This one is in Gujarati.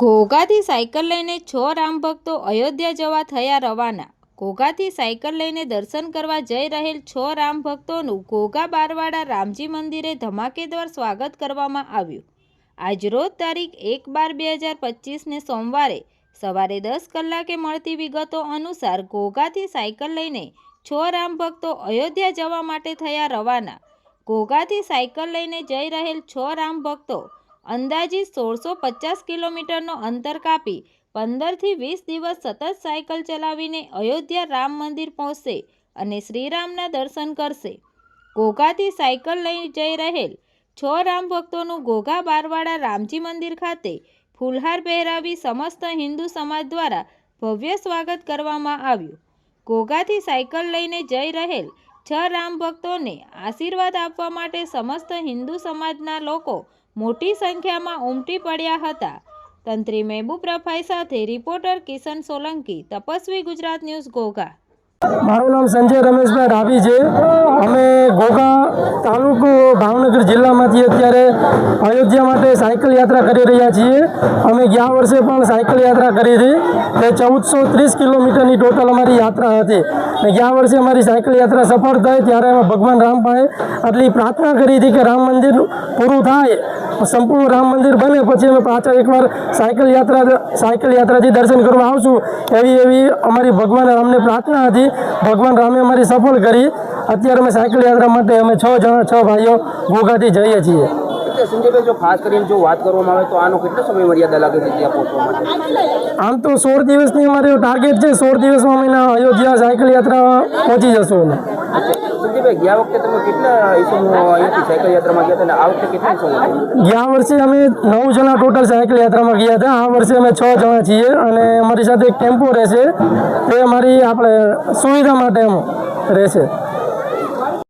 ઘોઘાથી સાયકલ લઈને છ રામ ભક્તો અયોધ્યા જવા થયા રવાના. ઘોઘાથી સાયકલ લઈને દર્શન કરવા જઈ રહેલ છ રામ ભક્તોનું ઘોઘા બારવાડા રામજી મંદિરે ધમાકેદાર સ્વાગત કરવામાં આવ્યું. આજરોજ તારીખ એક બાર બે હજાર પચીસને સોમવારે સવારે દસ કલાકે મળતી વિગતો અનુસાર ઘોઘાથી સાયકલ લઈને છ રામ ભક્તો અયોધ્યા જવા માટે થયા રવાના. ઘોઘાથી સાયકલ લઈને જઈ રહેલ છ રામ ભક્તો અંદાજિત સોળસો પચાસ કિલોમીટરનો અંતર કાપી પંદરથી વીસ દિવસ સતત સાયકલ ચલાવીને અયોધ્યા રામ મંદિર પહોંચશે અને શ્રીરામના દર્શન કરશે. ઘોઘાથી સાયકલ લઈ જઈ રહેલ છ રામ ભક્તોનું ઘોઘા બારવાડા રામજી મંદિર ખાતે ફૂલહાર પહેરાવી સમસ્ત હિન્દુ સમાજ દ્વારા ભવ્ય સ્વાગત કરવામાં આવ્યું. ઘોઘાથી સાયકલ લઈને જઈ રહેલ છ રામ ભક્તોને આશીર્વાદ આપવા માટે સમસ્ત હિન્દુ સમાજના લોકો મોટી સંખ્યામાં ઉમટી પડ્યા હતા. તંત્રી મહેબૂબ રફાઈ સાથે રિપોર્ટર કિશન સોલંકી, તપસ્વી ગુજરાત ન્યૂઝ ઘોઘા. મારું નામ સંજય રમેશભાઈ રાવી છે. અમે ઘોઘા તાલુકો ભાવનગર જિલ્લામાંથી અત્યારે અયોધ્યા માટે સાયકલ યાત્રા કરી રહ્યા છીએ. અમે ગયા વર્ષે પણ સાયકલ યાત્રા કરી હતી તે ચૌદસો ત્રીસ કિલોમીટરની ટોટલ અમારી યાત્રા હતી. ને ગયા વર્ષે અમારી સાયકલ યાત્રા સફળ થઈ ત્યારે અમે ભગવાન રામભાઈ આટલી પ્રાર્થના કરી હતી કે રામ મંદિર પૂરું થાય. સંપૂર્ણ રામ મંદિર બને પછી અમે પાછા એકવાર સાયકલ યાત્રા સાયકલ યાત્રાથી દર્શન કરવા આવશું. એવી એવી અમારી ભગવાન રામને પ્રાર્થના હતી. ભગવાન રામે અમારી સફળ કરી. અત્યારે અમે સાયકલ યાત્રા માટે અમે છ જણા છ ભાઈઓ ઘોઘાથી જઈએ છીએ. સંજયભાઈ જો ખાસ કરીને જો વાત કરવામાં આવે તો આનો કેટલો સમય મર્યાદા લાગે છે ત્યાં પહોંચવા માટે? આમ તો સોળ દિવસની અમારી ટાર્ગેટ છે. સોળ દિવસમાં અમે અયોધ્યા સાયકલ યાત્રા પહોંચી જશું અમે. સંજયભાઈ ગયા વર્ષે અમે નવ જણા ટોટલ સાયકલ યાત્રામાં ગયા હતા. આ વર્ષે અમે છ જણા છીએ અને અમારી સાથે એક ટેમ્પો રહેશે. તે અમારી આપણે સુવિધા માટે રહેશે.